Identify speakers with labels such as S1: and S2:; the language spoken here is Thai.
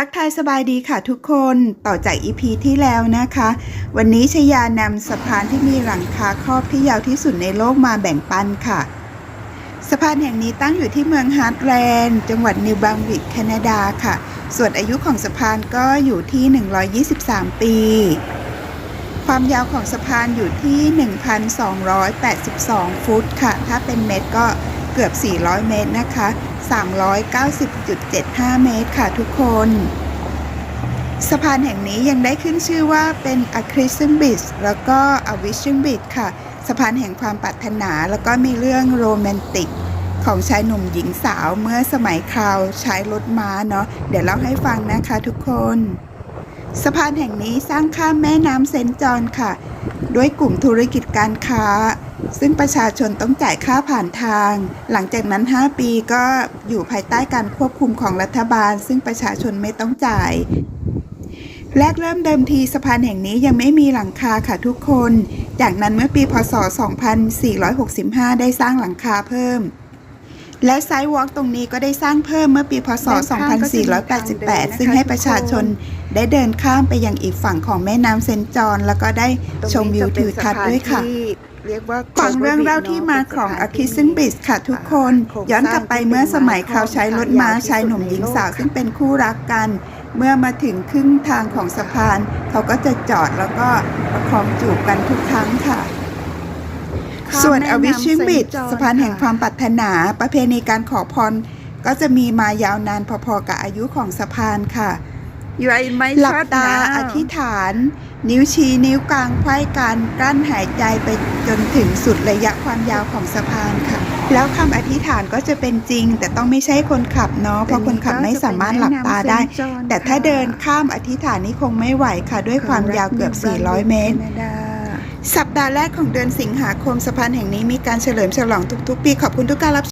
S1: ทักทายสบายดีค่ะทุกคนต่อจากอีพีที่แล้วนะคะ วันนี้ชยานำสะพานที่มีหลังคาครอบที่ยาวที่สุดในโลกมาแบ่งปันค่ะ สะพานแห่งนี้ตั้งอยู่ที่เมืองฮาร์ดแลนด์จังหวัดนิวบรันวิกแคนาดาค่ะ ส่วนอายุของสะพานก็อยู่ที่ 123 ปี ความยาวของสะพานอยู่ที่ 1,282 ฟุตค่ะ ถ้าเป็นเมตรก็ เกือบ 400 เมตรนะคะ 390.75 เมตรค่ะทุกคนสะพานแห่งนี้ยังได้ขึ้นชื่อว่าเป็น a c r i s i o n Bridge แล้วก็ a v i s i o n Bridge ค่ะ สะพานแห่งความปรารถนา แล้วก็มีเรื่องโรแมนติก ของชายหนุ่มหญิงสาวเมื่อสมัยคราวใช้รถม้าเนาะเดี๋ยวเล่าให้ฟังนะคะทุกคน สะพานแห่งนี้สร้างข้ามแม่น้ำเซนจอนค่ะ ด้วยกลุ่มธุรกิจการค้า ซึ่งประชาชนต้องจ่ายค่าผ่านทาง หลังจากนั้น 5 ปีก็อยู่ภายใต้การควบคุมของรัฐบาล ซึ่งประชาชนไม่ต้องจ่ายแรกเริ่มเดิมทีสะพานแห่งนี้ยังไม่มีหลังคาค่ะทุกคน จากนั้นเมื่อปีพศ 2465 ได้สร้างหลังคาเพิ่ม และไซด์วอล์กตรงนี้ก็ได้สร้างเพิ่มเมื่อปีพศ 2488 ซึ่งให้ประชาชนได้เดินข้ามไปยังอีกฝั่งของแม่น้ำเซนต์จอห์นแล้วก็ได้ชมวิวทิวทัศน์ด้วยค่ะ
S2: เรียกว่า
S1: ฟังเรื่องเล่าที่มาของอาคิซึนบิสค่ะทุกคน ย้อนกลับไปเมื่อสมัยคราวใช้รถม้าชายหนุ่มหญิงสาวซึ่งเป็นคู่รักกัน เมื่อมาถึงครึ่งทางของสะพาน เขาก็จะจอดแล้วก็ประคองจูบกันทุกครั้งค่ะ ส่วนอวิชิมบิดสะพานแห่งความปรารถนา ประเพณีการขอพรก็จะมีมายาวนานพอๆกับอายุของสะพานค่ะ
S2: อยู่ไอ้ไม่
S1: หลับ
S2: ช็อต
S1: ตา
S2: นะ
S1: อธิษฐาน นิ้วชี้นิ้วกลางไขว้กันกลั้นหายใจไปจนถึงสุดระยะความยาวของสะพานค่ะ แล้วคำอธิษฐานก็จะเป็นจริง แต่ต้องไม่ใช่คนขับเนาะเพราะคนขับไม่สามารถหลับตาได้ แต่ถ้าเดินข้ามอธิษฐานนี่คงไม่ไหวค่ะ ด้วยความยาวเกือบ 400 เมตร
S2: แคนาดา
S1: สัปดาห์แรกของเดือนสิงหาคมสะพานแห่งนี้มีการเฉลิมฉลองทุกๆ ปีขอบคุณทุกการรับ